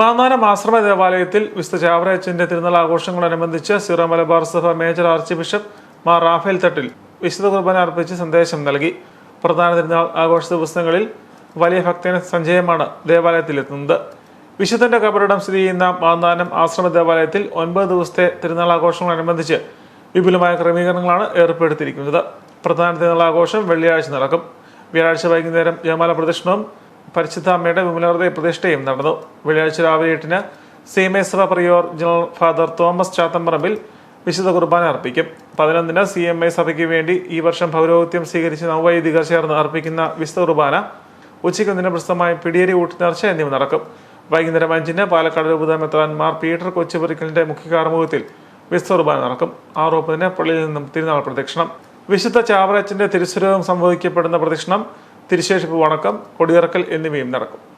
മാന്നാനം ആശ്രമ ദേവാലയത്തിൽ വിശുദ്ധ ചാവറയച്ചന്റെ തിരുനാൾ ആഘോഷങ്ങളോടനുബന്ധിച്ച് Syro Malabar Sabha major archbishop Mar Raphael Thattil വിശുദ്ധ കുർബാന അർപ്പിച്ച് സന്ദേശം നൽകി. പ്രധാന തിരുനാൾ ആഘോഷ ദിവസങ്ങളിൽ വലിയ ഭക്തജന ദേവാലയത്തിൽ ദേവാലയത്തിലെത്തുന്നത്. വിശുദ്ധന്റെ കബറിടം സ്ഥിതി ചെയ്യുന്ന മാന്നാനം ആശ്രമ ദേവാലയത്തിൽ ഒൻപത് ദിവസത്തെ തിരുനാൾ ആഘോഷങ്ങളോടനുബന്ധിച്ച് വിപുലമായ ക്രമീകരണങ്ങളാണ് ഏർപ്പെടുത്തിയിരിക്കുന്നത്. പ്രധാന തിരുനാൾ ആഘോഷം വെള്ളിയാഴ്ച നടക്കും. വ്യാഴാഴ്ച വൈകുന്നേരം ജയമാല പ്രദക്ഷിണവും പരിശുദ്ധ അമ്മയുടെ വിമലഹൃദയ പ്രതിഷ്ഠയും നടന്നു. വെള്ളിയാഴ്ച രാവിലെ എട്ടിന് സീമേശ്വര prior general father Thomas Chathamparambil വിശുദ്ധ കുർബാന അർപ്പിക്കും. പതിനൊന്നിന് സി എം ഐ സഭയ്ക്ക് വേണ്ടി ഈ വർഷം പൗരോഹിത്യം സ്വീകരിച്ച നവവൈദികർ ചേർന്ന് അർപ്പിക്കുന്ന വിശുദ്ധ കുർബാന ഉച്ചയ്ക്ക് ഒന്നിന് പ്രസിദ്ധമായ പിടിയേരി ഊട്ടിനേർച്ച എന്നിവ നടക്കും. വൈകുന്നേരം അഞ്ചിന് പാലക്കാട് രൂപതാമെത്താൻമാർ പീറ്റർ കൊച്ചുപുരിക്കലിന്റെ മുഖ്യ കാർമുഖത്തിൽ വിശുദ്ധ കുർബാന നടക്കും. ആറ് മുപ്പതിന് പള്ളിയിൽ നിന്നും തിരുനാൾ പ്രദക്ഷിണം. വിശുദ്ധ ചാവറച്ചിന്റെ തിരുസ്വരൂപം സംഭവിക്കപ്പെടുന്ന പ്രദക്ഷിണം തിരുശേഷിപ്പ് വണക്കം കൊടിയിറക്കൽ എന്നിവയും നടക്കും.